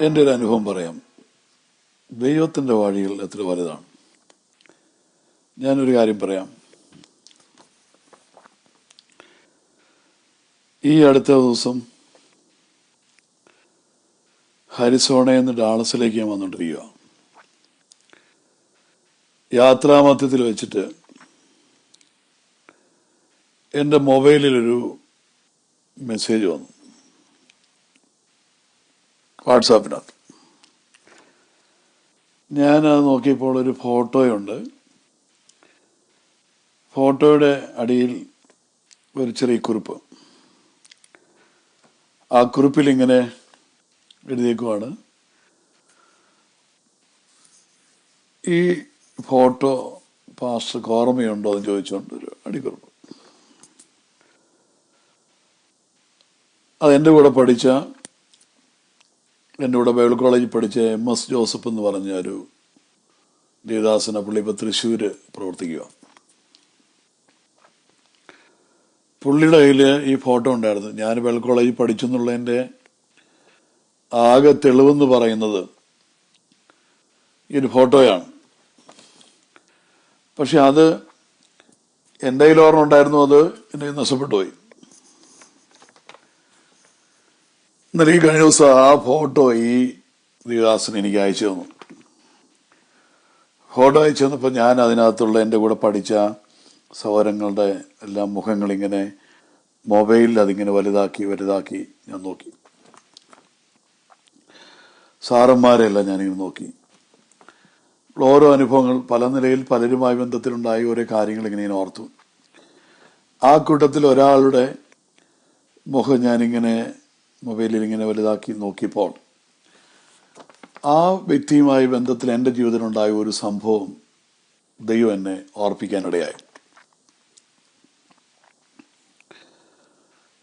എന്റെ ഒരു അനുഭവം പറയാം. ദൈവത്തിന്റെ വഴികൾ എത്ര വലുതാണ്. ഞാനൊരു കാര്യം പറയാം. ഈ അടുത്ത ദിവസം ഹരിസോണയിൽ നിന്ന് ഡാളസിലേക്ക് ഞാൻ വന്നുകൊണ്ടിരിക്കുക യാത്രാമധ്യത്തിൽ വെച്ചിട്ട് എന്റെ മൊബൈലിലൊരു മെസ്സേജ് വന്നു. വാട്സാപ്പിനകത്ത് ഞാനത് നോക്കിയപ്പോൾ ഒരു ഫോട്ടോയുണ്ട്. ഫോട്ടോയുടെ അടിയിൽ ഒരു ചെറിയ കുറിപ്പ്. ആ കുറിപ്പിൽ ഇങ്ങനെ എഴുതിയേക്കുവാണ്. ഈ ഫോട്ടോ പാസ്റ്റർക്ക് ഓർമ്മയുണ്ടോ എന്ന് ചോദിച്ചുകൊണ്ട് ഒരു അടിക്കുറിപ്പ്. അതെന്റെ കൂടെ പഠിച്ച എന്റെ കൂടെ ബൈബിൾ കോളേജിൽ പഠിച്ച എം എസ് ജോസഫ് എന്ന് പറഞ്ഞ ഒരു ദേവദാസന പുള്ളി ഇപ്പോൾ തൃശ്ശൂർ പ്രവർത്തിക്കുക പുള്ളിയുടെ കയ്യിൽ ഈ ഫോട്ടോ ഉണ്ടായിരുന്നു. ഞാൻ ബൈബിൾ കോളേജിൽ പഠിച്ചു എന്നുള്ളതിന്റെ ആകെ തെളിവെന്ന് പറയുന്നത് ഈ ഒരു ഫോട്ടോയാണ്. പക്ഷെ അത് എന്റെ കയ്യിൽ ഓർമ്മ ഉണ്ടായിരുന്നു. അത് എന്നെ നഷ്ടപ്പെട്ടു പോയി. ഇന്നലെ ഈ കഴിഞ്ഞ ദിവസം ആ ഫോട്ടോ ഈ ദിവാസൻ എനിക്ക് അയച്ചു തന്നു. ഫോട്ടോ അയച്ചു തന്നപ്പോൾ ഞാൻ അതിനകത്തുള്ള എന്റെ കൂടെ പഠിച്ച സൗരങ്ങളുടെ എല്ലാ മുഖങ്ങളിങ്ങനെ മൊബൈലിൽ അതിങ്ങനെ വലുതാക്കി വലുതാക്കി ഞാൻ നോക്കി. സാറന്മാരെല്ലാം ഞാനിങ്ങനെ നോക്കി. ഓരോ അനുഭവങ്ങൾ പല നിലയിൽ പലരുമായി ബന്ധത്തിലുണ്ടായ ഓരോ കാര്യങ്ങൾ ഇങ്ങനെ ഞാൻ ഓർത്തു. ആ കൂട്ടത്തിൽ ഒരാളുടെ മുഖം ഞാനിങ്ങനെ മൊബൈലിൽ ഇങ്ങനെ വലുതാക്കി നോക്കിയപ്പോൾ ആ വ്യക്തിയുമായി ബന്ധത്തിൽ എന്റെ ജീവിതത്തിലുണ്ടായ ഒരു സംഭവം ദൈവം എന്നെ ഓർപ്പിക്കാനിടയായി.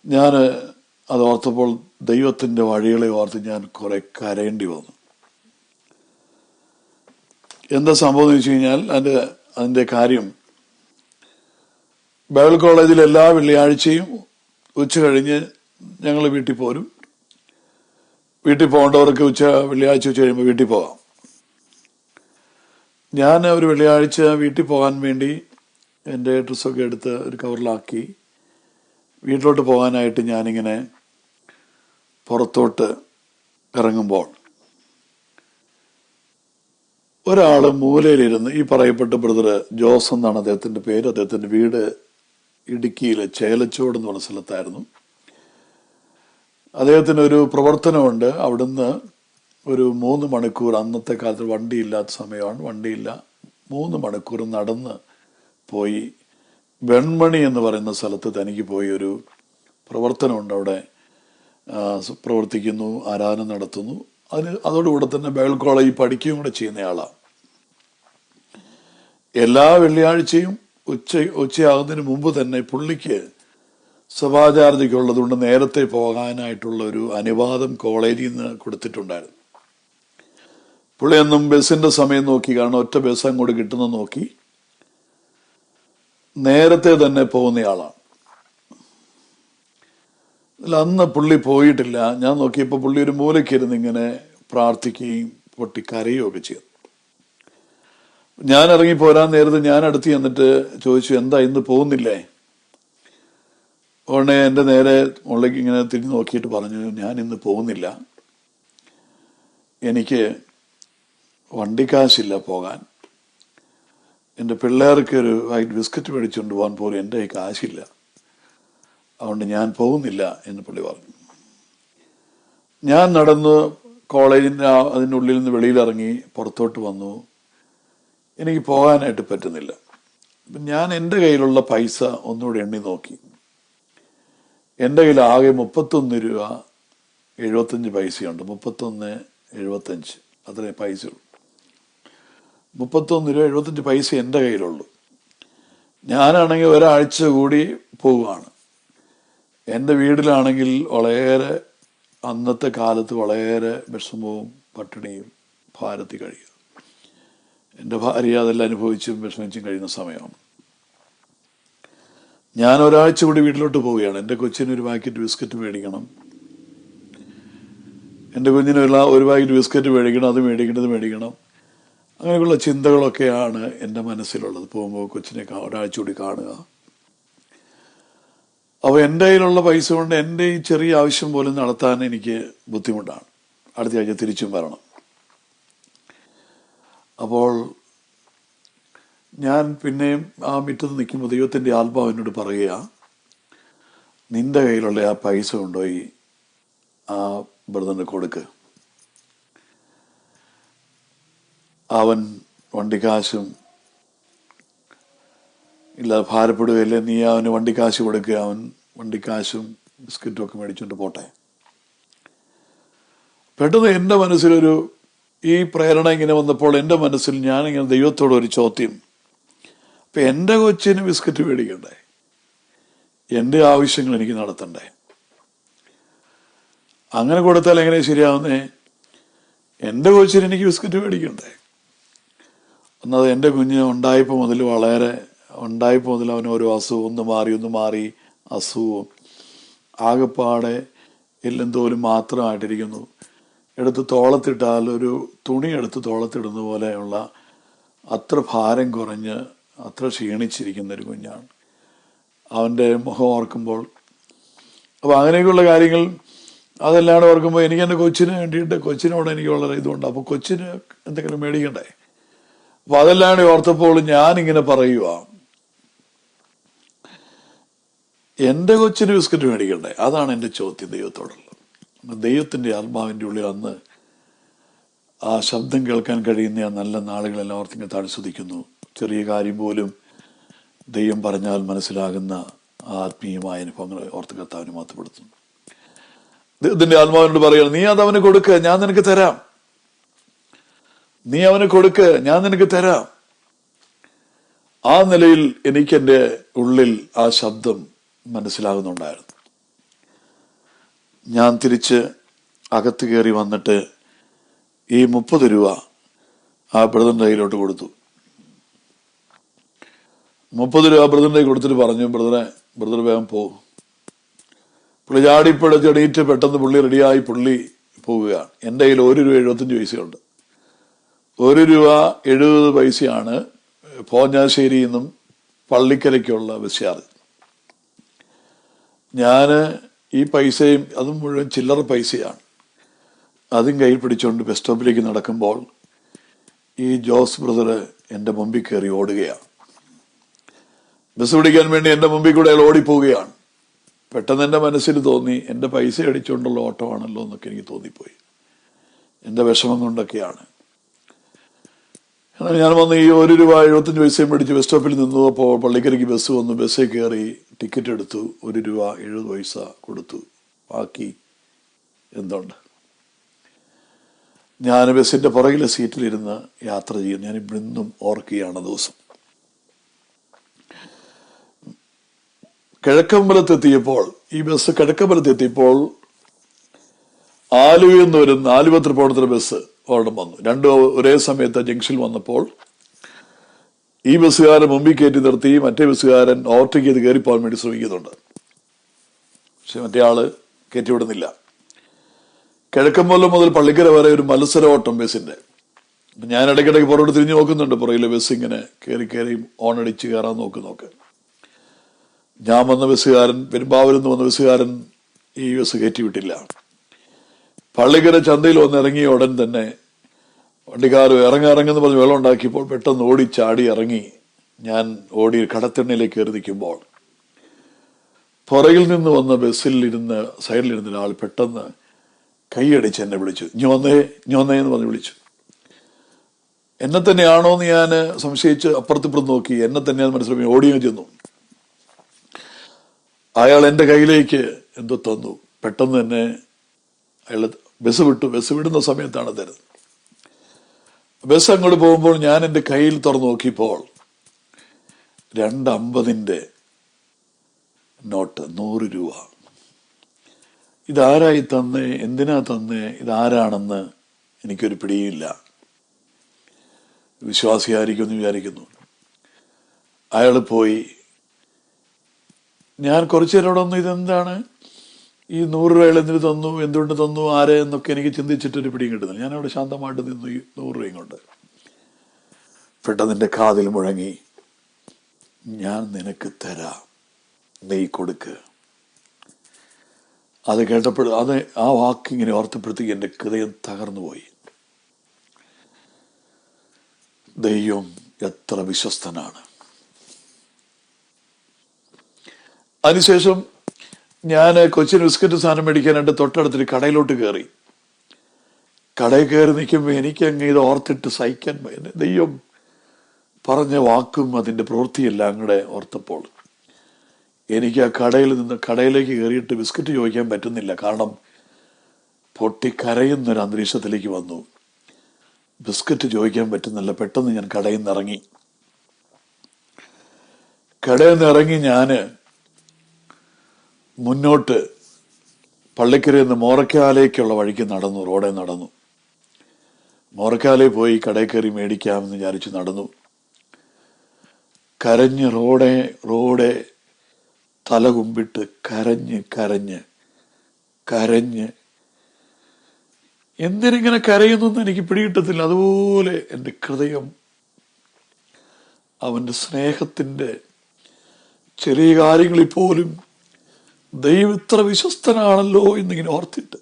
ഞാൻ അത് ഓർത്തപ്പോൾ ദൈവത്തിന്റെ വഴികളെ ഓർത്ത് ഞാൻ കുറെ കരയേണ്ടി വന്നു. എന്താ സംഭവം എന്ന് വെച്ച് കഴിഞ്ഞാൽ അതിന്റെ അതിന്റെ കാര്യം ബൈബിൾ കോളേജിൽ എല്ലാ വെള്ളിയാഴ്ചയും ഉച്ച കഴിഞ്ഞ് ഞങ്ങൾ വീട്ടിൽ പോരും. വീട്ടിൽ പോകേണ്ടവർക്ക് ഉച്ച വെള്ളിയാഴ്ച ഉച്ച കഴിയുമ്പോൾ വീട്ടിൽ പോകാം. ഞാൻ ഒരു വെള്ളിയാഴ്ച വീട്ടിൽ പോകാൻ വേണ്ടി എന്റെ ഡ്രസ്സൊക്കെ എടുത്ത് ഒരു കവറിലാക്കി വീട്ടിലോട്ട് പോകാനായിട്ട് ഞാനിങ്ങനെ പുറത്തോട്ട് ഇറങ്ങുമ്പോൾ ഒരാൾ മൂലയിലിരുന്ന് ഈ പറയപ്പെട്ട ബ്രദർ ജോസ് എന്നാണ് അദ്ദേഹത്തിന്റെ പേര്. അദ്ദേഹത്തിന്റെ വീട് ഇടുക്കിയിലെ ചേലച്ചോട് എന്ന് പറഞ്ഞ സ്ഥലത്തായിരുന്നു. അദ്ദേഹത്തിന് ഒരു പ്രവർത്തനമുണ്ട്. അവിടുന്ന് ഒരു മൂന്ന് മണിക്കൂർ അന്നത്തെ കാലത്ത് വണ്ടിയില്ലാത്ത സമയമാണ്. വണ്ടിയില്ല മൂന്ന് മണിക്കൂർ നടന്ന് പോയി. വെൺമണി എന്ന് പറയുന്ന സ്ഥലത്ത് തനിക്ക് പോയി ഒരു പ്രവർത്തനമുണ്ട് അവിടെ. പ്രവർത്തിക്കുന്നു ആരാധന നടത്തുന്നു. അതിന് അതോടുകൂടെ തന്നെ ബൈബിൾ കോളേജിൽ പഠിക്കുകയും കൂടെ ചെയ്യുന്നയാളാണ് എല്ലാ വെള്ളിയാഴ്ചയും ഉച്ച ഉച്ചയാകുന്നതിന് മുമ്പ് തന്നെ പുള്ളിക്ക് സഭാചാരതയ്ക്കുള്ളതുകൊണ്ട് നേരത്തെ പോകാനായിട്ടുള്ള ഒരു അനുവാദം കോളേജിൽ നിന്ന് കൊടുത്തിട്ടുണ്ടായിരുന്നു. പുള്ളിയൊന്നും ബസ്സിന്റെ സമയം നോക്കി കാരണം ഒറ്റ ബസ് അങ്ങോട്ട് കിട്ടുന്ന നോക്കി നേരത്തെ തന്നെ പോകുന്നയാളാണ്. അല്ല അന്ന് പുള്ളി പോയിട്ടില്ല. ഞാൻ നോക്കിയപ്പോൾ പുള്ളി ഒരു മൂലയ്ക്കിരുന്ന് ഇങ്ങനെ പ്രാർത്ഥിക്കുകയും പൊട്ടി കരയുകയും ഒക്കെ ചെയ്തു. ഞാൻ ഇറങ്ങി പോരാൻ നേരത്തെ ഞാൻ അടുത്ത് ചെന്നിട്ട് ചോദിച്ചു എന്താ ഇന്ന് പോകുന്നില്ലേ? ഉടനെ എന്റെ നേരെ മുകളിലേക്ക് ഇങ്ങനെ തിരിഞ്ഞു നോക്കിയിട്ട് പറഞ്ഞു ഞാൻ ഇന്ന് പോകുന്നില്ല. എനിക്ക് വണ്ടിക്കാശില്ല പോകാൻ. എന്റെ പിള്ളേർക്ക് ഒരു വൈറ്റ് ബിസ്ക്കറ്റ് മേടിച്ചുകൊണ്ട് പോകാൻ പോലും എന്റെ കൈ കാശില്ല. അതുകൊണ്ട് ഞാൻ പോകുന്നില്ല എന്ന് പുള്ളി പറഞ്ഞു. ഞാൻ നടന്ന് കോളേജിന്റെ അതിന്റെ ഉള്ളിൽ നിന്ന് വെളിയിലിറങ്ങി പുറത്തോട്ട് വന്നു. എനിക്ക് പോകാനായിട്ട് പറ്റുന്നില്ല. ഞാൻ എന്റെ കയ്യിലുള്ള പൈസ ഒന്നുകൂടി എണ്ണി നോക്കി. എന്റെ കയ്യിൽ ആകെ മുപ്പത്തൊന്ന് രൂപ എഴുപത്തഞ്ച് പൈസയുണ്ട്. മുപ്പത്തൊന്ന് എഴുപത്തഞ്ച്. അത്രേ പൈസ ഉള്ളൂ മുപ്പത്തൊന്ന് രൂപ എഴുപത്തഞ്ച് പൈസ എന്റെ കയ്യിലുള്ളൂ. ഞാനാണെങ്കിൽ ഒരാഴ്ച കൂടി പോവുകയാണ് എന്റെ വീടിലാണെങ്കിൽ വളരെ അന്നത്തെ കാലത്ത് വളരെ വിഷമവും പട്ടിണിയും ഭാരത്തിൽ കഴിയും. എന്റെ ഭാര്യ അതെല്ലാം അനുഭവിച്ചും വിഷമിച്ചും കഴിയുന്ന സമയമാണ്. ഞാൻ ഒരാഴ്ച കൂടി വീട്ടിലോട്ട് പോവുകയാണ്. എന്റെ കൊച്ചിന് ഒരു പാക്കറ്റ് ബിസ്ക്കറ്റ് മേടിക്കണം. എന്റെ കുഞ്ഞിന് ഒരു പാക്കറ്റ് ബിസ്ക്കറ്റ് മേടിക്കണം അത് മേടിക്കേണ്ടത് മേടിക്കണം. അങ്ങനെയുള്ള ചിന്തകളൊക്കെയാണ് എന്റെ മനസ്സിലുള്ളത്. പോകുമ്പോൾ കൊച്ചിനെ ഒരാഴ്ച കൂടി കാണുക. അപ്പോൾ എന്റെ കയ്യിലുള്ള പൈസ കൊണ്ട് എന്റെ ഈ ചെറിയ ആവശ്യം പോലും നടത്താൻ എനിക്ക് ബുദ്ധിമുട്ടാണ്. അടുത്ത ആഴ്ച തിരിച്ചും വരണം. അപ്പോൾ ഞാൻ പിന്നെയും ആ മുറ്റത്ത് നിൽക്കുമ്പോൾ ദൈവത്തിന്റെ ആത്മാവ് എന്നോട് പറയുക നിന്റെ കയ്യിലുള്ള ആ പൈസ കൊണ്ടുപോയി ആ ബ്രദറിന് കൊടുക്ക്. അവൻ വണ്ടിക്കാശും ഇല്ലാതെ ഭാരപ്പെടുകയല്ലേ നീ അവന് വണ്ടിക്കാശ് കൊടുക്കുക അവൻ വണ്ടിക്കാശും ബിസ്ക്കറ്റും ഒക്കെ മേടിച്ചുകൊണ്ട് പോട്ടെ. പെട്ടെന്ന് എന്റെ മനസ്സിലൊരു ഈ പ്രേരണ ഇങ്ങനെ വന്നപ്പോൾ എന്റെ മനസ്സിൽ ഞാനിങ്ങനെ ദൈവത്തോടൊരു ചോദ്യം അപ്പൊ എന്റെ കൊച്ചിന് ബിസ്ക്കറ്റ് മേടിക്കണ്ടേ? എന്റെ ആവശ്യങ്ങൾ എനിക്ക് നടത്തണ്ടേ? അങ്ങനെ കൊടുത്താൽ എങ്ങനെ ശരിയാവുന്നേ? എന്റെ കൊച്ചിന് എനിക്ക് ബിസ്ക്കറ്റ് മേടിക്കണ്ടേ? ഒന്നത് എന്റെ കുഞ്ഞ് ഉണ്ടായപ്പോൾ മുതൽ വളരെ ഉണ്ടായപ്പോൾ മുതൽ അവന് ഓരോ അസുഖം ഒന്ന് മാറി ഒന്ന് മാറി അസുഖവും ആകെപ്പാടെ എല്ലാം തോലും മാത്രമായിട്ടിരിക്കുന്നു. എടുത്ത് തോളത്തിട്ടാൽ ഒരു തുണി എടുത്ത് തോളത്തിടുന്ന പോലെയുള്ള അത്ര ഭാരം കുറഞ്ഞ് അത്ര ക്ഷീണിച്ചിരിക്കുന്ന ഒരു കുഞ്ഞാണ്. അവന്റെ മുഖം ഓർക്കുമ്പോൾ അപ്പോൾ അങ്ങനെയൊക്കെയുള്ള കാര്യങ്ങൾ അതെല്ലാം ഓർക്കുമ്പോൾ എനിക്ക് എന്റെ കൊച്ചിന് വേണ്ടിയിട്ട് കൊച്ചിനോട് എനിക്ക് വളരെ ഇതുണ്ട്. അപ്പോൾ കൊച്ചിന് എന്തെങ്കിലും മേടിക്കണ്ടേ? അപ്പോൾ അതെല്ലാം ഓർത്തപ്പോൾ ഞാനിങ്ങനെ പറയുക എന്റെ കൊച്ചിന് ബിസ്ക്കറ്റ് മേടിക്കണ്ടേ? അതാണ് എന്റെ ചോദ്യം ദൈവത്തോടുള്ളത്. ദൈവത്തിന്റെ ആത്മാവിന്റെ ഉള്ളിൽ അന്ന് ആ ശബ്ദം കേൾക്കാൻ കഴിയുന്ന ആ നല്ല നാളുകളെല്ലാം താഴെ ശ്രദ്ധിക്കുന്നു ചെറിയ കാര്യം പോലും ദൈവം പറഞ്ഞാൽ മനസ്സിലാകുന്ന ആത്മീയമായ അനുഭവങ്ങളെ ഓർത്ത് കർത്താവിന് മാത്രപ്പെടുത്തുന്നു ദൈവത്തിന്റെ ആത്മാവിനോട് പറയുക നീ അത് അവന് കൊടുക്ക് ഞാൻ നിനക്ക് തരാം. നീ അവന് കൊടുക്ക് ഞാൻ നിനക്ക് തരാം. ആ നിലയിൽ എനിക്ക് എന്റെ ഉള്ളിൽ ആ ശബ്ദം മനസ്സിലാകുന്നുണ്ടായിരുന്നു. ഞാൻ തിരിച്ച് അകത്ത് കയറി വന്നിട്ട് ഈ മുപ്പത് രൂപ ആ ബ്രദറിന്റെ കയ്യിലോട്ട് കൊടുത്തു. മുപ്പത് രൂപ ബ്രദറിന്റെ കയ്യിൽ കൊടുത്തിട്ട് പറഞ്ഞു ബ്രദറെ ബ്രദർ വേഗം പോകും പുള്ളി ചാടിപ്പഴച്ച് എണീറ്റ് പെട്ടെന്ന് പുള്ളി റെഡിയായി പുള്ളി പോവുകയാണ്. എന്റെ കയ്യിൽ ഒരു രൂപ എഴുപത്തഞ്ച് പൈസയുണ്ട്. ഒരു രൂപ എഴുപത് പൈസയാണ് പോഞ്ഞാശ്ശേരിയിൽ നിന്നും പള്ളിക്കരയ്ക്കുള്ള ബസ് ചാർജ്. ഞാൻ ഈ പൈസയും അതും മുഴുവൻ ചില്ലറ പൈസയാണ്. അതും കയ്യിൽ പിടിച്ചുകൊണ്ട് ബസ് സ്റ്റോപ്പിലേക്ക് നടക്കുമ്പോൾ ഈ ജോസ് ബ്രദർ എന്റെ മുമ്പിൽ കയറി ഓടുകയാണ്. ബസ് പിടിക്കാൻ വേണ്ടി എന്റെ മുമ്പിൽ കൂടെ അയാൾ ഓടിപ്പോവുകയാണ്. പെട്ടെന്ന് എന്റെ മനസ്സിൽ തോന്നി എന്റെ പൈസ അടിച്ചുകൊണ്ടുള്ള ഓട്ടമാണല്ലോ എന്നൊക്കെ എനിക്ക് തോന്നിപ്പോയി. എന്റെ വിഷമം കൊണ്ടൊക്കെയാണ്. എന്നാൽ ഞാൻ വന്ന് ഈ ഒരു രൂപ എഴുപത്തഞ്ച് പൈസയും മേടിച്ച് ബസ് സ്റ്റോപ്പിൽ നിന്നു അപ്പോൾ പള്ളിക്കരയ്ക്ക് ബസ് വന്നു. ബസ്സിൽ കയറി ടിക്കറ്റ് എടുത്തു. ഒരു രൂപ എഴുപത് പൈസ കൊടുത്തു. ബാക്കി എന്തുണ്ട്? ഞാൻ ബസ്സിന്റെ പുറകിലെ സീറ്റിലിരുന്ന് യാത്ര ചെയ്യും. ഞാൻ ഇന്നും ഓർക്കുകയാണ് ദിവസം. കിഴക്കമ്പലത്തെത്തിയപ്പോൾ ഈ ബസ് കിഴക്കമ്പലത്തെത്തിയപ്പോൾ ആലുവയിൽ നിന്ന് വരുന്ന ആലുവ തൃപ്പൂണിത്തുറ ബസ് ഒരെണ്ണം വന്നു. രണ്ടും ഒരേ സമയത്ത് ജംഗ്ഷനിൽ വന്നപ്പോൾ ഈ ബസ്സുകാരൻ മുമ്പിൽ കയറ്റി നിർത്തി മറ്റേ ബസ്സുകാരൻ ഓവർടേക്ക് ചെയ്ത് കയറിപ്പോകാൻ വേണ്ടി ശ്രമിക്കുന്നുണ്ട്. പക്ഷെ മറ്റേ ആൾ കയറ്റി വിടുന്നില്ല കിഴക്കമ്പലം മുതൽ പള്ളിക്കര വരെ ഒരു മത്സര ഓട്ടം ബസ്സിന്റെ ഞാൻ ഇടയ്ക്കിടയ്ക്ക് പുറകോട്ട് തിരിഞ്ഞു നോക്കുന്നുണ്ട്. പുറകിലെ ബസ് ഇങ്ങനെ കയറി കയറി ഓൺ അടിച്ച് കയറാൻ നോക്കുന്നൊക്കെ ഞാൻ വന്ന ബസ്സുകാരൻ പെരുമ്പാവൂരിൽ നിന്ന് വന്ന ബസ്സുകാരൻ ഈ ബസ് കയറ്റി വിട്ടില്ല പള്ളിക്കര ചന്തയിൽ വന്ന് ഇറങ്ങിയ ഉടൻ തന്നെ വണ്ടിക്കാർ ഇറങ്ങി ഇറങ്ങുന്ന പറഞ്ഞ് വെള്ളം ഉണ്ടാക്കിയപ്പോൾ പെട്ടെന്ന് ഓടി ചാടി ഇറങ്ങി ഞാൻ ഓടി കടത്തെണ്ണയിലേക്ക് കയറി നിൽക്കുമ്പോൾ. പുറകിൽ നിന്ന് വന്ന ബസ്സിൽ ഇരുന്ന് സൈഡിലിരുന്ന ഒരാൾ പെട്ടെന്ന് കൈയടിച്ച് എന്നെ വിളിച്ചു. ഇനി വന്നേ എന്ന് പറഞ്ഞ് വിളിച്ചു. എന്നെ തന്നെയാണോ എന്ന് ഞാൻ സംശയിച്ച് അപ്പുറത്തിപ്പുറത്ത് നോക്കി. എന്നെ തന്നെയാന്ന് മനസ്സിലാക്കി ഓടിയും ചെന്നു. അയാൾ എന്റെ കയ്യിലേക്ക് എന്തോ തന്നു. പെട്ടെന്ന് തന്നെ അയാൾ ബസ് വിട്ടു. ബസ് വിടുന്ന സമയത്താണ് തരുന്നത്. ബസ് അങ്ങോട്ട് പോകുമ്പോൾ ഞാൻ എന്റെ കയ്യിൽ തുറന്നു നോക്കിയപ്പോൾ രണ്ട് അമ്പതിന്റെ നോട്ട് നൂറ് രൂപ ഇതാരായി തന്നേ? എന്തിനാ തന്നേ? ഇതാരാണെന്ന് എനിക്കൊരു പിടിയില്ല. വിശ്വാസിയായിരിക്കും എന്ന് വിചാരിക്കുന്നു. അയാൾ പോയി. ഞാൻ കുറച്ചു നേരം ഒന്ന് ഇതെന്താണ്? ഈ നൂറ് രൂപ എന്തിനു തന്നു? എന്തുകൊണ്ട് തന്നു? ആരെ? എന്നൊക്കെ എനിക്ക് ചിന്തിച്ചിട്ടൊരു പിടിയും കിട്ടുന്നില്ല. ഞാൻ അവിടെ ശാന്തമായിട്ട് നിന്നു ഈ നൂറ് രൂപയും കൊണ്ട്. പെട്ടെന്നിന്റെ കാതിൽ മുഴങ്ങി. ഞാൻ നിനക്ക് തരാം. നെയ് കൊടുക്ക്. അത് കേട്ടപ്പോൾ അത് ആ വാക്കിങ്ങനെ ഓർത്തപ്പെടുത്തി എന്റെ ഹൃദയം തകർന്നു പോയി. ദൈവം എത്ര വിശ്വസ്തനാണ്. അതിനുശേഷം ഞാൻ കൊച്ചിൻ ബിസ്ക്കറ്റ് സാധനം മേടിക്കാനായിട്ട് തൊട്ടടുത്തൊരു കടയിലോട്ട് കയറി. കടയിൽ കയറി നിൽക്കുമ്പോൾ എനിക്ക് അങ്ങ് ഇത് ഓർത്തിട്ട് സഹിക്കാൻ. ദൈവം പറഞ്ഞ വാക്കും അതിന്റെ പ്രവൃത്തിയെല്ലാം അങ്ങടെ ഓർത്തപ്പോൾ. എനിക്ക് ആ കടയിൽ നിന്ന് കടയിലേക്ക് കയറിയിട്ട് ബിസ്ക്കറ്റ് ചോദിക്കാൻ പറ്റുന്നില്ല. കാരണം പൊട്ടിക്കരയുന്നൊരു അന്തരീക്ഷത്തിലേക്ക് വന്നു. ബിസ്ക്കറ്റ് ചോദിക്കാൻ പറ്റുന്നില്ല. പെട്ടെന്ന് ഞാൻ കടയിൽ നിന്ന് ഇറങ്ങി. കടയിൽ നിന്ന് ഇറങ്ങി ഞാൻ മുന്നോട്ട് പള്ളിക്കരയിൽ നിന്ന് മോറക്കാലേക്കുള്ള വഴിക്ക് നടന്നു. റോഡെ നടന്നു. മോറക്കാലേ പോയി കടയിൽ കയറി മേടിക്കാമെന്ന് വിചാരിച്ച് നടന്നു. കരഞ്ഞ് റോഡെ റോഡെ തല കുമ്പിട്ട് കരഞ്ഞ് കരഞ്ഞ് കരഞ്ഞ്. എന്തിനിങ്ങനെ കരയുന്നെന്ന് എനിക്ക് പിടികിട്ടത്തില്ല. അതുപോലെ എന്റെ ഹൃദയം അവന്റെ സ്നേഹത്തിന്റെ ചെറിയ കാര്യങ്ങളിൽ പോലും ദൈവം ഇത്ര വിശ്വസ്തനാണല്ലോ എന്നിങ്ങനെ ഓർത്തിട്ട്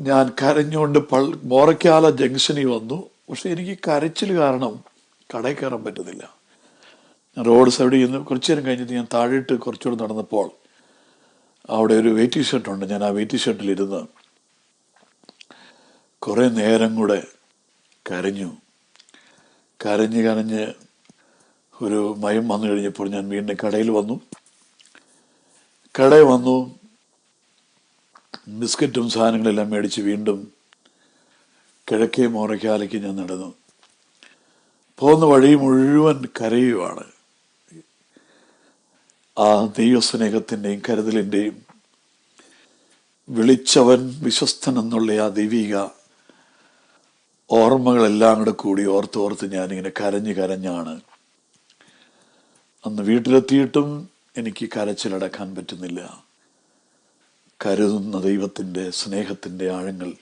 ഞാൻ കരഞ്ഞുകൊണ്ട് പൾ മോറയ്ക്കാല ജംഗ്ഷനിൽ വന്നു. പക്ഷെ എനിക്ക് കരച്ചിൽ കാരണം കടയിൽ കയറാൻ പറ്റുന്നില്ല ഞാൻ റോഡ് സൈഡിൽ നിന്ന് കുറച്ചു നേരം കഴിഞ്ഞിട്ട് ഞാൻ താഴേട്ട് കുറച്ചുകൂടെ നടന്നപ്പോൾ അവിടെ ഒരു വെയിറ്റിംഗ് ഷർട്ടുണ്ട് ഞാൻ ആ വെയിറ്റിംഗ് ഷർട്ടിലിരുന്ന് കുറേ നേരം കൂടെ കരഞ്ഞു. കരഞ്ഞ് കരഞ്ഞ് ഒരു മയം വന്നു കഴിഞ്ഞപ്പോൾ ഞാൻ വീണ്ടും കടയിൽ വന്നു. കടയിൽ വന്നു. ബിസ്ക്കറ്റും സാധനങ്ങളെല്ലാം മേടിച്ച് വീണ്ടും കിഴക്കേ മോറയ്ക്കാലേക്ക് ഞാൻ നടന്നു. പോകുന്ന വഴി മുഴുവൻ കരയുവാണ്. ആ ദൈവസ്നേഹത്തിന്റെയും കരുതലിന്റെയും വിളിച്ചവൻ വിശ്വസ്തൻ എന്നുള്ള ആ ദൈവിക ഓർമ്മകളെല്ലാം കൂടെ കൂടി ഓർത്ത് ഓർത്ത് ഞാനിങ്ങനെ കരഞ്ഞ് കരഞ്ഞാണ്. അന്ന് വീട്ടിലെത്തിയിട്ടും എനിക്ക് കരച്ചിലടക്കാൻ പറ്റുന്നില്ല. കരുതുന്ന ദൈവത്തിന്റെ സ്നേഹത്തിന്റെ ആഴങ്ങൾ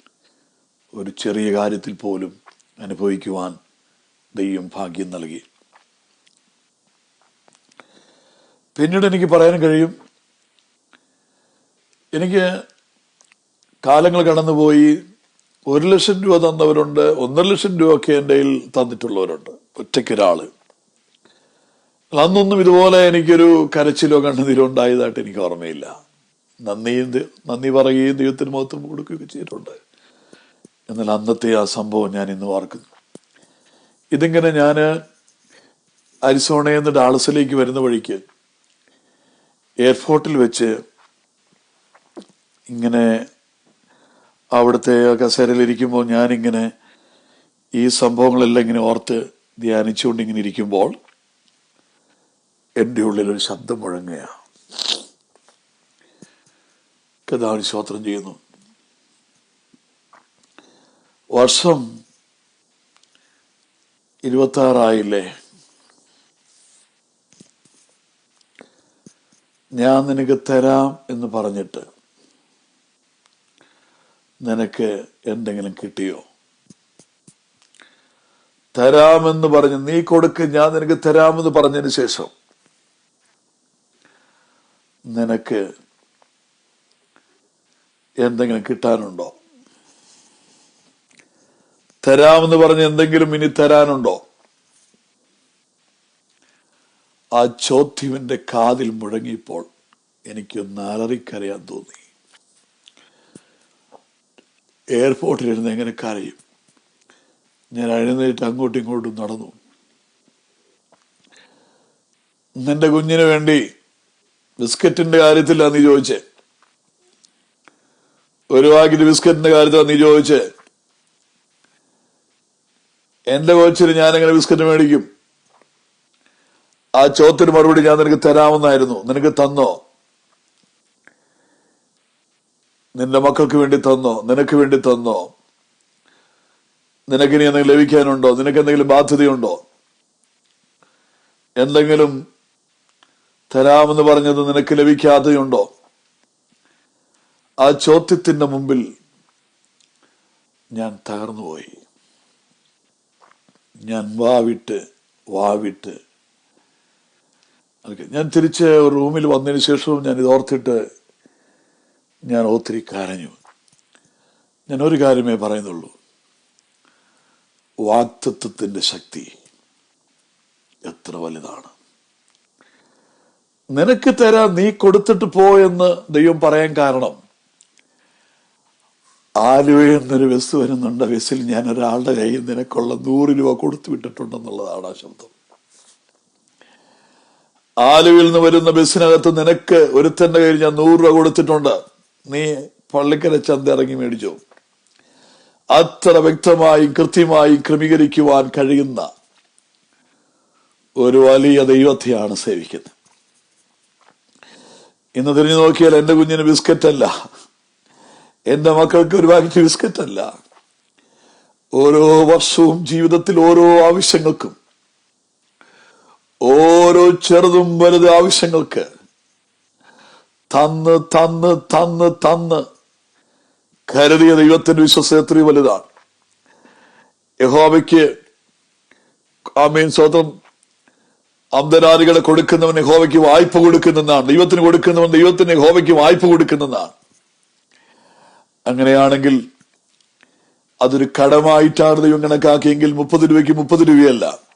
ഒരു ചെറിയ കാര്യത്തിൽ പോലും അനുഭവിക്കുവാൻ ദൈവം ഭാഗ്യം നൽകി. പിന്നീട് എനിക്ക് പറയാൻ കഴിയും. എനിക്ക് കാലങ്ങൾ കടന്നുപോയി ഒരു ലക്ഷം രൂപ തന്നവരുണ്ട് ഒന്നര ലക്ഷം രൂപ ഒക്കെ എന്റെ കയ്യിൽ തന്നിട്ടുള്ളവരുണ്ട് ഒറ്റയ്ക്കൊരാൾ. അന്നൊന്നും ഇതുപോലെ എനിക്കൊരു കരച്ചിലോ കണ്ണുനീരോ ഉണ്ടായതായിട്ട് എനിക്ക് ഓർമ്മയില്ല. നന്ദിയും നന്ദി പറയുകയും ദൈവത്തിന് മഹത്വം കൊടുക്കുകയൊക്കെ ചെയ്തിട്ടുണ്ട്. എന്നാൽ അന്നത്തെ ആ സംഭവം ഞാൻ ഇന്ന് ഓർക്കുന്നു. ഇതിങ്ങനെ ഞാൻ അരിസോണയിൽ നിന്ന് ഡാളസിലേക്ക് വരുന്ന വഴിക്ക് എയർപോർട്ടിൽ വെച്ച് ഇങ്ങനെ അവിടുത്തെ കസേരയിലിരിക്കുമ്പോൾ ഞാനിങ്ങനെ ഈ സംഭവങ്ങളെല്ലാം ഇങ്ങനെ ഓർത്ത് ധ്യാനിച്ചുകൊണ്ട് ഇങ്ങനെ ഇരിക്കുമ്പോൾ എന്റെ ഉള്ളിൽ ഒരു ശബ്ദം മുഴങ്ങുകയാണ്. കഥാവിന് സ്തോത്രം ചെയ്യുന്നു. വർഷം ഇരുപത്തി ഞാൻ നിനക്ക് തരാം എന്ന് പറഞ്ഞിട്ട് നിനക്ക് എന്തെങ്കിലും കിട്ടിയോ? തരാമെന്ന് പറഞ്ഞ് നീ കൊടുക്ക് ഞാൻ നിനക്ക് തരാമെന്ന് പറഞ്ഞതിന് ശേഷം നിനക്ക് എന്തെങ്കിലും കിട്ടാനുണ്ടോ? തരാമെന്ന് പറഞ്ഞ് എന്തെങ്കിലും ഇനി തരാനുണ്ടോ? ആ ചോദ്യം എന്റെ കാതിൽ മുഴങ്ങിയപ്പോൾ എനിക്കൊന്ന് അലറിക്കരയാൻ തോന്നി. എയർപോർട്ടിലിരുന്ന് എങ്ങനെ കരയും? ഞാൻ എഴുന്നേറ്റ് അങ്ങോട്ടും ഇങ്ങോട്ടും നടന്നു. നിന്റെ കുഞ്ഞിന് വേണ്ടി ബിസ്ക്കറ്റിന്റെ കാര്യത്തിലാണ് നീ ചോദിച്ചേ? ഒരു പാക്കറ്റ് ബിസ്ക്കറ്റിന്റെ കാര്യത്തിലാണ് നീ ചോദിച്ചേ? എന്റെ കോച്ചിന് ഞാൻ എങ്ങനെ ബിസ്ക്കറ്റ് മേടിക്കും? ആ ചോദ്യത്തിന് മറുപടി ഞാൻ നിനക്ക് തരാമെന്നായിരുന്നു. നിനക്ക് തന്നോ? നിന്റെ മക്കൾക്ക് വേണ്ടി തന്നോ? നിനക്ക് വേണ്ടി തന്നോ? നിനക്കിനി എന്തെങ്കിലും ലഭിക്കാനുണ്ടോ? നിനക്ക് എന്തെങ്കിലും ബാധ്യതയുണ്ടോ? എന്തെങ്കിലും തരാമെന്ന് പറഞ്ഞത് നിനക്ക് ലഭിക്കാതെയുണ്ടോ? ആ ചോദ്യത്തിന്റെ മുമ്പിൽ ഞാൻ തകർന്നുപോയി. ഞാൻ വാവിട്ട് വാവിട്ട് ഓക്കെ. ഞാൻ തിരിച്ച് റൂമിൽ വന്നതിന് ശേഷവും ഞാൻ ഇത് ഓർത്തിട്ട് ഞാൻ ഒത്തിരി കരഞ്ഞു. ഞാൻ ഒരു കാര്യമേ പറയുന്നുള്ളൂ. വാക്തത്വത്തിന്റെ ശക്തി എത്ര വലുതാണ്. നിനക്ക് തരാൻ നീ കൊടുത്തിട്ട് പോ എന്ന് ദൈവം പറയാൻ കാരണം ആലുവ എന്നൊരു ബസ് വരുന്നുണ്ട്. ബസ്സിൽ ഞാൻ ഒരാളുടെ കയ്യിൽ നിനക്കുള്ള നൂറ് രൂപ കൊടുത്തു വിട്ടിട്ടുണ്ടെന്നുള്ളതാണ് ആ ശബ്ദം. ആലുവിൽ നിന്ന് വരുന്ന ബസ്സിനകത്ത് നിനക്ക് ഒരുത്തന്റെ കയ്യിൽ ഞാൻ നൂറ് രൂപ കൊടുത്തിട്ടുണ്ട്. നീ പള്ളിക്കര ചന്ത ഇറങ്ങി മേടിച്ചോ. അത്ര വ്യക്തമായി കൃത്യമായി ക്രമീകരിക്കുവാൻ കഴിയുന്ന ഒരു വലിയ ദൈവത്തെയാണ് സേവിക്കുന്നത്. ഇന്ന് തിരിഞ്ഞു നോക്കിയാൽ എന്റെ കുഞ്ഞിന് ബിസ്ക്കറ്റ് അല്ല എന്റെ മക്കൾക്ക് ഒരു പാക്കറ്റ് ബിസ്ക്കറ്റ് അല്ല ഓരോ വർഷവും ജീവിതത്തിൽ ഓരോ ആവശ്യങ്ങൾക്കും ഓരോ ചെറുതും വലുത് ആവശ്യങ്ങൾക്ക്. തന്ന് തന്ന് തന്ന് തന്ന്. കരുതിയ ദൈവത്തിന്റെ വിശ്വസം എത്രയും വലുതാണ്. യഹോബയ്ക്ക് ആമീൻ സ്വതം അബ്ദരാദികളെ കൊടുക്കുന്നവൻ യഹോവയ്ക്ക് വായ്പ കൊടുക്കുന്നതാണ് ദൈവത്തിന് കൊടുക്കുന്നവൻ ദൈവത്തിന് യഹോവയ്ക്ക് വായ്പ കൊടുക്കുന്നതാണ് അങ്ങനെയാണെങ്കിൽ അതൊരു കടമായിട്ടാണ് ദൈവം കണക്കാക്കിയെങ്കിൽ മുപ്പത് രൂപയ്ക്ക് മുപ്പത് രൂപയല്ല.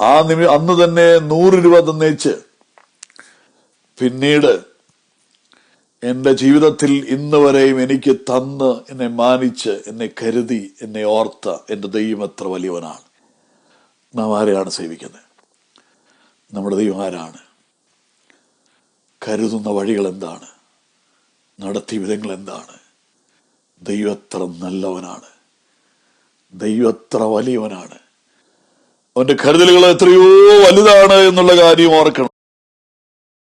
ആ നിമി അന്ന് തന്നെ നൂറ് രൂപ തന്നേച്ച് പിന്നീട് എന്റെ ജീവിതത്തിൽ ഇന്ന് വരെയും എനിക്ക് തന്ന് എന്നെ മാനിച്ച് എന്നെ കരുതി എന്നെ ഓർത്ത എന്റെ ദൈവം എത്ര വലിയവനാണ്. നാം ആരെയാണ് സേവിക്കുന്നത്? നമ്മുടെ ദൈവം ആരാണ്? കരുതുന്ന വഴികൾ എന്താണ്? നടത്തി വിധങ്ങൾ എന്താണ്? ദൈവത്ര നല്ലവനാണ്? ദൈവത്ര വലിയവനാണ്? അവന്റെ കരുതലുകൾ എത്രയോ വലുതാണ് എന്നുള്ള കാര്യം ഓർക്കണം.